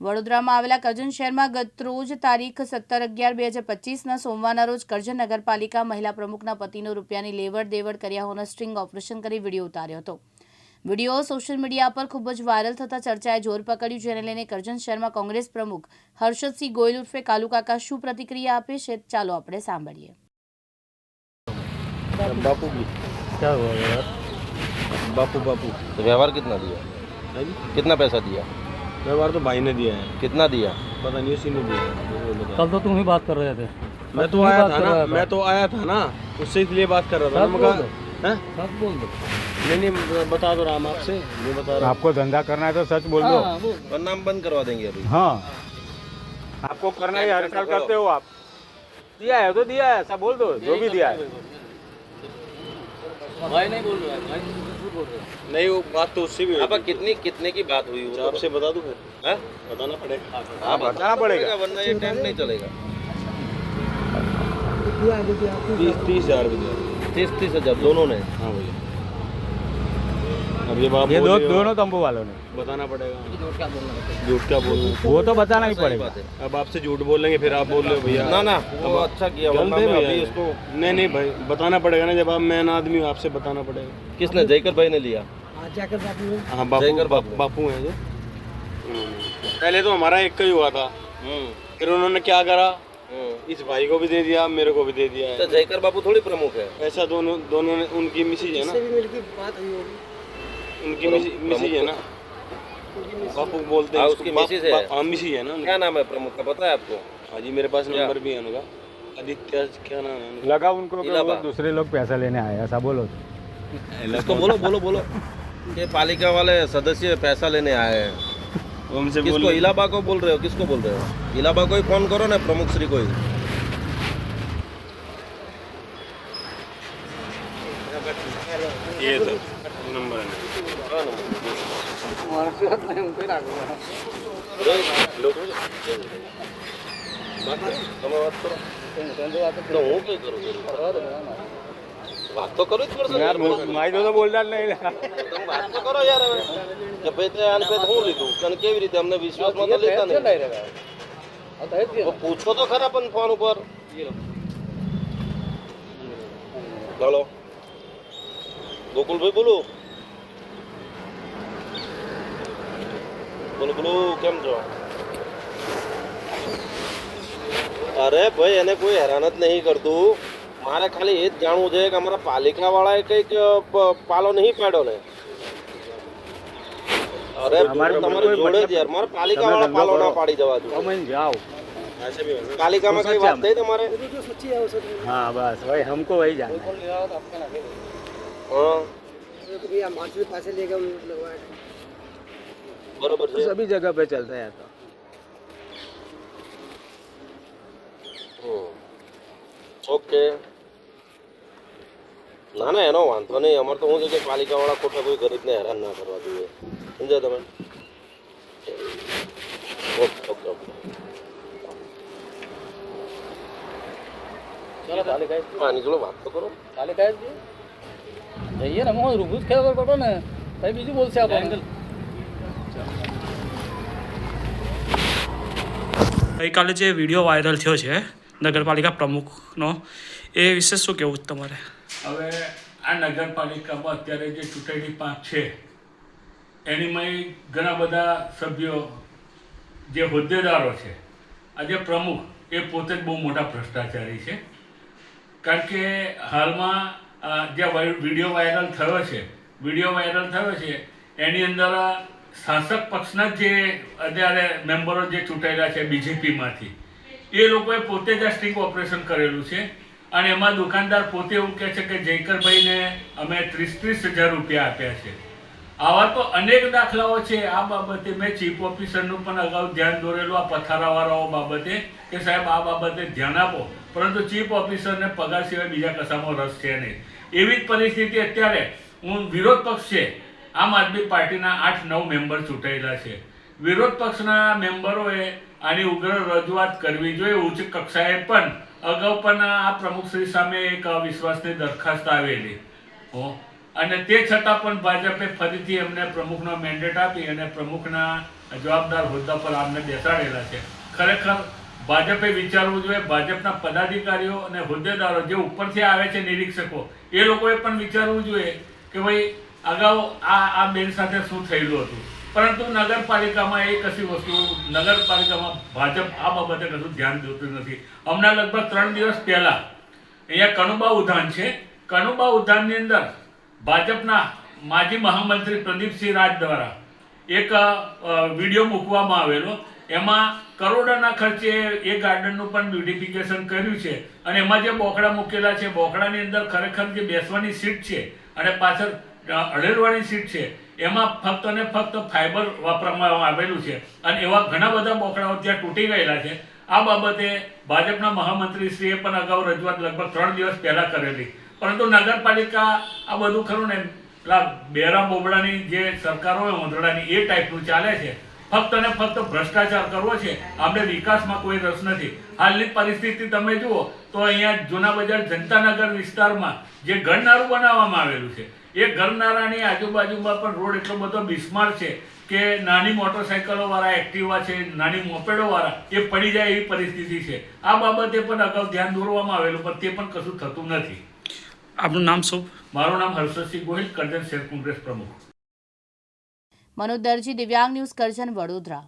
વડોદરામાં આવેલા કરજણ શહેરમાં ગતરોજ તારીખ સત્તર અગિયાર બે હજાર પચીસના સોમવારના રોજ કરજણ નગરપાલિકા મહિલા પ્રમુખના પતિનો રૂપિયાની લેવડ દેવડ કર્યા હોવાનો સ્ટ્રિંગ ઓપરેશન કરી વિડીયો ઉતાર્યો હતો વિડીયો સોશિયલ મીડિયા પર ખૂબ જ વાયરલ થતા ચર્ચાએ જોર પકડ્યું જેને લઈને કરજણ શહેરમાં કોંગ્રેસ પ્રમુખ હર્ષદસિંહ ગોયલ ઉર્ફે કાલુકાકા શું પ્રતિક્રિયા આપે છે ચાલો આપણે સાંભળીએ बापू की क्या हुआ यार बापू बापू तो व्यवहार कितना दिया है जी कितना पैसा दिया व्यवहार तो भाई ने दिया है। कितना दिया? पता नहीं उसी ने दिया है। बता। कल तो तुम ही बात कर रहे थे। मैं तो आया था ना मैं तो आया था ना उससे इसलिए बात कर रहा था। हैं? सच बोल दो। नहीं नहीं बता दो रहा हम आपसे नहीं बता रहा आपको धंधा करना है तो सच बोल दो। हाँ, बोल। और नाम बंद करवा देंगे अभी। हाँ। आपको करना है हर साल करते हो आप। दिया है तो दिया है ऐसा बोल दो जो भी दिया है। भाई नहीं बोल रहा है बोल रहे हैं? नहीं वो बात तो उससे भी हुई अब कितनी कितने की बात हुई वो तो? आपसे बता दूँ फिर। बताना पड़ेगा। हाँ बताना पड़ेगा। वरना ये टाइम नहीं चलेगा। तीस तीस हज़ार तीस तीस हज़ार दोनों ने? हाँ भैया अब ये बात ये दो दोनों तंबू वालों ने। बताना पड़ेगा। झूठ क्या बोलना झूठ क्या बोलूँ वो तो बताना ही पड़ेगा। अब आपसे झूठ बोलेंगे फिर आप बोल रहे हो भैया। ना ना वो अच्छा किया गलत है भैया। इसको नहीं नहीं भाई बताना पड़ेगा ना जब आप मैन आदमी हूँ आपसे बताना पड़ेगा। किसने? जयकर भाई ने लिया। हाँ बापू जयकर बापू। बापू। बापू हैं जो। पहले तो हमारा एक का ही हुआ था। हम्म। फिर उन्होंने क्या करा? हम्म। इस भाई को भी दे दिया मेरे को भी दे दिया। तो जयकर बापू थोड़ी प्रमुख है। ऐसा दोनों दोनों ने उनकी मिसेज है ना। उनकी मिसेज है ना। बापू बोलते हैं हाँ, उसकी मिसेज है। हाँ। मिसेज है ना क्या नाम है प्रमुख का? पता है आपको? हाँ जी मेरे पास नंबर भी है उनका। आदित्य क्या नाम है लगा उनको। दूसरे लोग पैसा लेने आए ऐसा बोलो इसको बोलो बोलो बोलो। ये पालिका वाले सदस्य पैसा लेने आए हैं। हमसे किसको? इलाबा को बोल रहे हो? किसको बोल रहे हो? इलाबा को ही फ़ोन करो ना प्रमुख श्री को ही। ये तो વાત તો કરવી જ પડશે યાર મારી તો બોલતા વાત તો કરો યાર કે ભાઈ તે આને પછી શું લીધું અને કેવી રીતે અમને વિશ્વાસમાં તો લેતા પૂછો તો ખરા પણ ફોન ઉપર હલો ગોકુલભાઈ બોલું. બોલો બોલો કેમ છો? અરે ભાઈ એને કોઈ હેરાન જ નહીં કરતું. મારે ખાલી એ જ જાણવું છે કે અમારા પાલિકાવાળાએ કંઈક પાલો નહીં પાડ્યો ને. અરે તમારે જોડે જ યાર. મારે પાલિકાવાળા પાલો ના પાડી જવા દો. જાઓ. પાલિકામાં કઈ વાત થઈ તમારે? હા બસ. ભાઈ હમકો વહી જાય હા. બરોબર છે सभी जगह पे चलता है तो હમ. ઓકે ના ના એનો વાંધો નહીં અમારે તો શું છે કે પાલિકાવાળા ખોટા કોઈ ગરીબને હેરાન ના કરવા જોઈએ સમજ્યા તમે ઓકે ઓકે ઓકે આની જોડે વાત તો કરો કાલે કાંઈ જ જઈએ ને હું રૂબરૂ જ ખબર પડો ને કઈ બીજું બોલશે આપણને ગઈકાલે જે વીડિયો વાયરલ થયો છે, નગરપાલિકા પ્રમુખનો, એ વિશે શું કહેવું તમારે? હવે આ નગરપાલિકામાં અત્યારે જે ચૂંટણી પાંચ છે એનીમાં ઘણા બધા સભ્યો, જે હોદ્દેદારો છે, આજે પ્રમુખ, એ પોતે જ બહુ મોટા ભ્રષ્ટાચારી છે. કારણ કે હાલમાં જે વીડિયો વાયરલ થયો છે, વીડિયો વાયરલ થયો છે, એની અંદર શાસક પક્ષના જે અત્યારે મેમ્બરો જે ચૂંટાયેલા છે બીજેપીમાંથી, એ લોકોએ પોતે જ આ સ્ટિંગ ઓપરેશન કરેલું છે. અને એમાં દુકાનદાર પોતે એવું કહે છે કે જયકરભાઈને અમે ત્રીસ ત્રીસ હજાર રૂપિયા આપ્યા છે. આવા તો અનેક દાખલાઓ છે. આ બાબતે મેં ચીફ ઓફિસરનું પણ અગાઉ ધ્યાન દોરેલું, આ પથારાવાળાઓ બાબતે, કે સાહેબ આ બાબતે ધ્યાન આપો. પરંતુ ચીફ ઓફિસરને પગાર સિવાય બીજા કશામાં રસ છે નહીં. એવી જ પરિસ્થિતિ અત્યારે. હું વિરોધ પક્ષ છે. આમ આદમી પાર્ટીના આઠ નવ મેમ્બર ચૂંટાયેલા છે. વિરોધ પક્ષના મેમ્બરોએ આની ઉગ્ર રજૂઆત કરવી જોઈએ. ઉચ્ચ કક્ષાએ પણ અગાઉ પણ આ પ્રમુખશ્રી સામે એક અવિશ્વાસની દરખાસ્ત આવેલી. હો. અને તે છતાં પણ ભાજપે ફરીથી એમને પ્રમુખનો મેન્ડેટ આપી અને પ્રમુખના જવાબદાર હોદ્દા પર આમને બેસાડેલા છે. ખરેખર ભાજપે વિચારવું જોઈએ. ભાજપના પદાધિકારીઓ અને હોદ્દેદારો જે ઉપરથી આવે છે નિરીક્ષકો, એ લોકોએ પણ વિચારવું જોઈએ કે ભાઈ અગાઉ આ આ બેન સાથે શું થયેલું હતું? પરંતુ નગરપાલિકામાં એ કશી વસ્તુ, નગરપાલિકામાં ભાજપ આ બાબતે કશું ધ્યાન દેતું નથી. હમણાં લગભગ ત્રણ દિવસ પહેલાં અહીંયા કનુબા ઉદ્યાન છે. કનુબા ઉદ્યાનની અંદર ભાજપના માજી મહામંત્રી પ્રદીપસિંહ રાજ દ્વારા એક વીડિયો મૂકવામાં આવેલો. એમાં કરોડોના ખર્ચે એ ગાર્ડનનું પણ બ્યુટિફિકેશન કર્યું છે અને એમાં જે બોકડા મૂકેલા છે, બોકડાની અંદર ખરેખર જે બેસવાની સીટ છે અને પાછળ અ, સીટ છે. એમાં ફક્ત અને ફક્ત ફાઈબર વાપરવામાં આવેલું છે. અને એવા ઘણા બધા બોકડાઓ ત્યાં તૂટી ગયેલા છે. આ બાબતે ભાજપના મહામંત્રીશ્રીએ પણ અગાઉ રજૂઆત લગભગ ત્રણ દિવસ પહેલાં કરેલી. પરંતુ નગરપાલિકા આ બધું ખરું ને પેલા બેરા બોબડાની જે સરકાર હોય ઓંધળાની એ ટાઈપનું ચાલે છે. ફક્ત અને ફક્ત ભ્રષ્ટાચાર કરવો છે. આપણે વિકાસમાં કોઈ રસ નથી. હાલની પરિસ્થિતિ તમે જુઓ તો અહીંયા જૂના બજાર જનતાનગર વિસ્તારમાં જે ઘરનારું બનાવવામાં આવેલું છે એ ઘરનારાની આજુબાજુમાં પણ રોડ એટલો બધો બિસ્માર છે કે નાની મોટરસાઇકલોવાળા એક્ટિવા છે નાની મોપેડોવાળા એ પડી જાય એવી પરિસ્થિતિ છે. આ બાબતે પણ અગાઉ ધ્યાન દોરવામાં આવેલું પણ તે પણ કશું થતું નથી. આપનું નામ શું? મારું નામ હર્ષદસિંહ ગોહિલ કરજણ શેર કોંગ્રેસ પ્રમુખ. મનોજ દરજી દિવ્યાંગ ન્યૂઝ કરજણ વડોદરા.